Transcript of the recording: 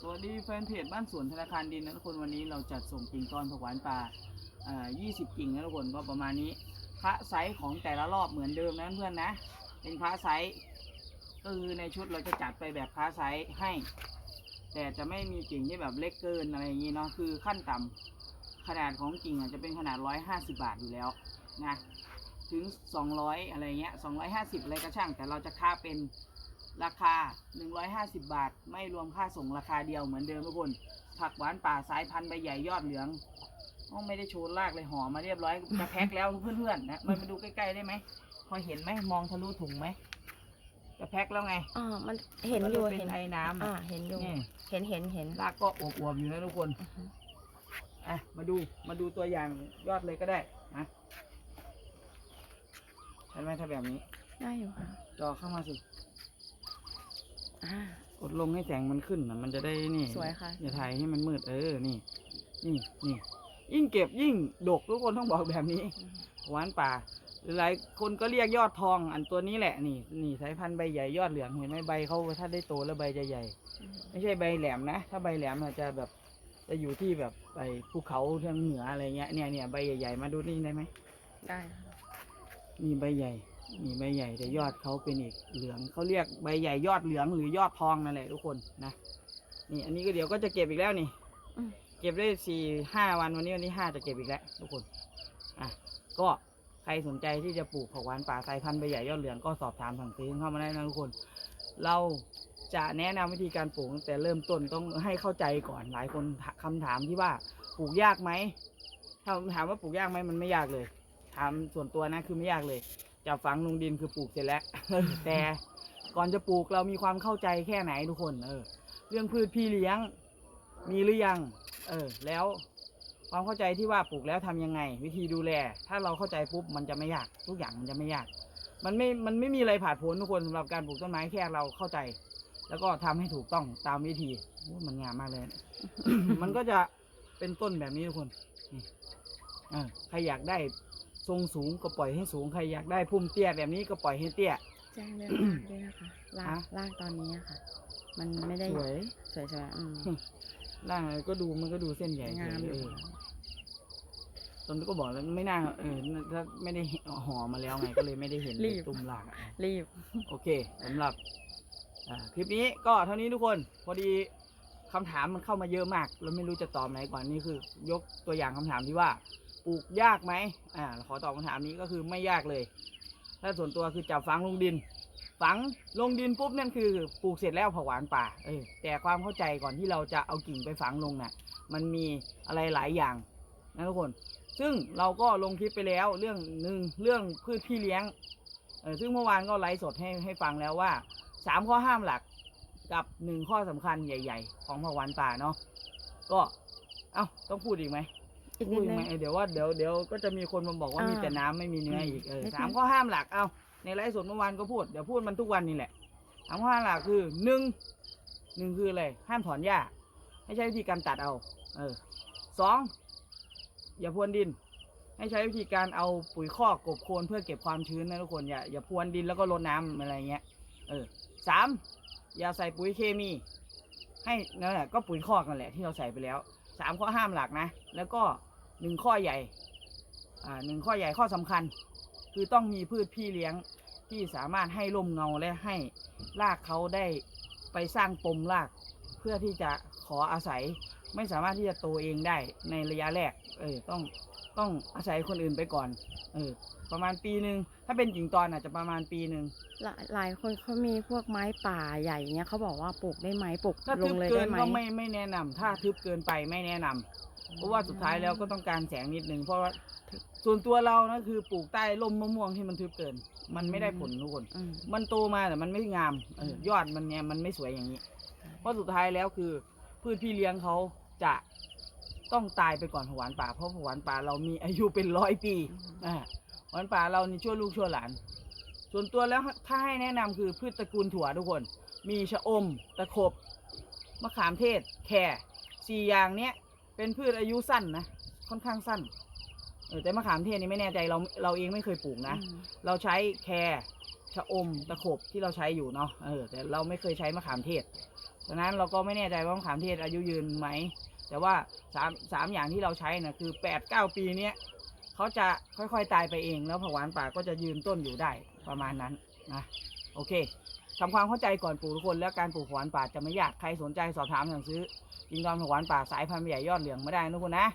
สวัสดีแฟนเพจบ้านสวนธนาคารดินนะทุกคนวันนี้เราจัดส่งกิ่งก้อนผักหวานป่า 20 กิ่งนะทุกคนก็ประมาณนี้พระไซส์ของแต่ละรอบเหมือนเดิมนะเพื่อนนะ เป็นพระไซส์ก็คือในชุดเราจะจัดไปแบบพระไซส์ให้ แต่จะไม่มีกิ่งที่แบบเล็กเกินอะไรอย่างนี้เนาะคือขั้นต่ำขนาดของกิ่งจะเป็นขนาด 150 บาทอยู่แล้วนะถึง 200 อะไรเงี้ย250 อะไรก็ช่าง แต่เราจะค่าเป็น ราคา 150 บาท ไม่รวมค่าส่งราคาเดียวเหมือนเดิมทุกคน ผักหวานป่าสายพันธุ์ใบใหญ่ยอดเหลืองอ๋อไม่ได้โชว์ลากเลยห่อมาเรียบร้อยจะแพ็คแล้วเพื่อนๆนะมันมาดูใกล้ๆได้ไหม พอเห็นไหมมองทะลุถุงไหมจะแพ็คแล้วไงอ่ามันเห็นอยู่มัจะเป็เห็นนไอ้น้ำอ่าอะเห็นอยู่นี่เห็นเห็นเห็นรากก็อวบๆอยู่นะทุกคนอือฮึอะมาดูมาดูตัวอย่างยอดเลยก็ได้นะใช่ไหมถ้าแบบนี้ได้อยู่ค่ะจอเข้ามาสิ อ่า กดลงให้แสงมันขึ้นนะมันจะได้นี่สวยค่ะ อย่าถ่ายให้มันมืดเออนี่ นี่นี่ยิ่งเก็บยิ่งดกทุกคนต้องบอกแบบนี้อือฮึหวานป่าหลายคนก็เรียกยอดทองอันตัวนี้แหละนี่นี่สายพันธุ์ใบใหญ่ยอดเหลืองเห็นไหมใบเขาถ้าได้โตแล้วใบจะใหญ่อือฮึไม่ใช่ใบแหลมนะ ถ้าใบแหลมอาจจะแบบจะอยู่ที่แบบใบภูเขาทางเหนืออะไรเงี้ยเนี่ยเนี่ยใบใหญ่ๆมาดูนี่ได้ไหมได้ค่ะมีใบใหญ่ มีใบใหญ่แต่ยอดเขาเป็นอีกเหลืองเขาเรียกใบใหญ่ยอดเหลืองหรือยอดทองนั่นแหละทุกคนนะนี่อันนี้ก็เดี๋ยวก็จะเก็บอีกแล้วนี่เก็บได้สี่ห้าวันวันนี้วันที่ห้าจะเก็บอีกแล้วทุกคนอะก็ใครสนใจที่จะปลูกผักหวานป่าสายพันธุ์ใบใหญ่ยอดเหลืองก็สอบถามสั่งซื้อเข้ามาได้นะทุกคน เราจะแนะนำวิธีการปลูกแต่เริ่มต้นต้องให้เข้าใจก่อนหลายคนถคำถามที่ว่าปลูกยากไหมถ้าถามว่าปลูกยากไหมมันไม่ยากเลยถามส่วนตัวนะคือไม่ยากเลย จับฝังลงดินคือปลูกเสร็จแล้ว แต่ก่อนจะปลูกเรามีความเข้าใจแค่ไหนทุกคน เออ เรื่องพืชพี่เลี้ยง มีหรือยัง เออ แล้วความเข้าใจที่ว่าปลูกแล้วทำยังไง วิธีดูแล ถ้าเราเข้าใจปุ๊บมันจะไม่ยากทุกอย่างมันจะไม่ยาก มันไม่ มันไม่มีอะไรผ่านผลทุกคนสำหรับการปลูกต้นไม้แค่เราเข้าใจ แล้วก็ทำให้ถูกต้องตามวิธีมันงามมากเลย มันก็จะเป็นต้นแบบนี้ทุกคนนี่เออใครอยากได้ ทรงสูงก็ปล่อยให้สูงใครอยากได้พุ่มเตี้ยแบบนี้ก็ปล่อยให้เตี้ย แจ้งเรื่องรากด้วยนะคะรากฮะรากตอนนี้อะค่ะ มันไม่ได้สวยสวยใช่ไหมอืมร่างอะไรก็ดูมันก็ดูเส้นใหญ่งามอยู่เออตอนนี้ก็บอกแล้วไม่น่าเออถ้าไม่ได้ห่อมาแล้วไงก็เลยไม่ได้เห็นเลยตุ่มหลากอะ รีบ โอเคสำหรับอ่าคลิปนี้ก็เท่านี้ทุกคนพอดีคำถามมันเข้ามาเยอะมาก แล้วไม่รู้จะตอบไหนก่อนนี่คือยกตัวอย่างคำถามที่ว่า ปลูกยากไหมอ่าขอตอบคำถามนี้ก็คือไม่ยากเลย ถ้าส่วนตัวคือจับฝังลงดิน ฝังลงดินปุ๊บนั่นคือปลูกเสร็จแล้วผักหวานป่าเออแต่ความเข้าใจก่อนที่เราจะเอากิ่งไปฝังลงน่ะ มันมีอะไรหลายอย่างนะทุกคน ซึ่งเราก็ลงคลิปไปแล้วเรื่องหนึ่งเรื่องพืชพี่เลี้ยงเออซึ่งเมื่อวานก็ไลฟ์สดให้ให้ฟังแล้วว่าสามข้อห้ามหลักกับหนึ่งข้อสำคัญใหญ่ ๆ ของผักหวานป่าเนาะก็เอ้าต้องพูดอีกไหม อีกพูนิดดอีกนึไหมงเออเดี๋ยวว่าเดี๋ยวเดี๋ยวก็จะมีคนมาบอกว่าอ่ามีมีแต่น้ำไม่มีเนื้ออีกเออนิดนึง สามข้อห้ามหลักเอ้าในไลฟ์สดเมื่อวานก็พูดเดี๋ยวพูดมันทุกวันนี่แหละสามข้อห้ามหลักคือหนึ่งหนึ่งคืออะไรห้ามถอนหญ้าให้ใช้วิธีการตัดเอา เออสองอย่าพรวนดิน ให้ใช้วิธีการเอาปุ๋ยคอกกบโคลนเพื่อเก็บความชื้นนะทุกคนอย่าอย่าพรวนดินแล้วก็รดน้ำอะไรเงี้ยเออสามอย่าใส่ปุ๋ยเคมี ให้นั่นแหละก็ปุ๋ยคอกนั่นแหละที่เราใส่ไปแล้ว สามข้อห้ามหลักนะ แล้วก็หนึ่งข้อใหญ่หนึ่งข้อใหญ่ข้อสำคัญ คือต้องมีพืชพี่เลี้ยงที่สามารถให้ร่มเงาและให้รากเขาได้ไปสร้างปมราก เพื่อที่จะขออาศัยไม่สามารถที่จะโตเองได้ในระยะแรกเออต้อง ต้องอาศัยคนอื่นไปก่อน เออ ประมาณปีหนึ่งถ้าเป็นกิ่งตอนอาจจะประมาณปีหนึ่งหลายหลายคนเขามีพวกไม้ป่าใหญ่เนี้ยเขาบอกว่าปลูกได้ไหมปลูกถ้าลทึงบเลยเกิได้นไหมก็ไม่ไม่แนะนำถ้าทึบเกินไปไม่แนะนำเพราะว่าสุดท้ายแล้วก็ต้องการแสงนิดนึงเพราะว่าส่วนตัวเรานะคือปลูกใต้ร่มมะม่วงที่มันทึบเกิน มันไม่ได้ผลทุกคน อืม มันโตมาแต่มันไม่งามเออยอดมันเนี่ยมันไม่สวยอย่างนี้ เพราะสุดท้ายแล้วคือพืชพี่เลี้ยงเขาจะ ต้องตายไปก่อนผักหวานป่า เพราะผักหวานป่าเรามีอายุเป็นร้อยปีอ่าผักหวานป่าเรานี่ชั่วลูกชั่วหลาน ส่วนตัวแล้วถ้าให้แนะนำคือพืชตระกูลถั่วทุกคน มีชะอม ตะขบ มะขามเทศแค่สี่อย่างเนี้ยเป็นพืชอายุสั้นนะ ค่อนข้างสั้นเออแต่มะขามเทศนี่ไม่แน่ใจเราเราเองไม่เคยปลูกนะอืมเราใช้แครชะอมตะขบที่เราใช้อยู่เนาะเออแต่เราไม่เคยใช้มะขามเทศฉะนั้นเราก็ไม่แน่ใจว่ามะขามเทศอายุยืนไหม แต่ว่าสามสามอย่างที่เราใช้นะคือแปดเก้าปีเนี้ยเขาจะค่อยๆตายไปเอง แล้วผักหวานป่าก็จะยืนต้นอยู่ได้ประมาณนั้นนะโอเคทำความเข้าใจก่อนปลูกทุกคน แล้วการปลูกผักหวานป่าจะไม่ยากใครสนใจสอบถามสั่งซื้อกินดอนผักหวานป่าสายพันธุ์ใหญ่ยอดเหลืองไม่ได้นะทุกคนนะ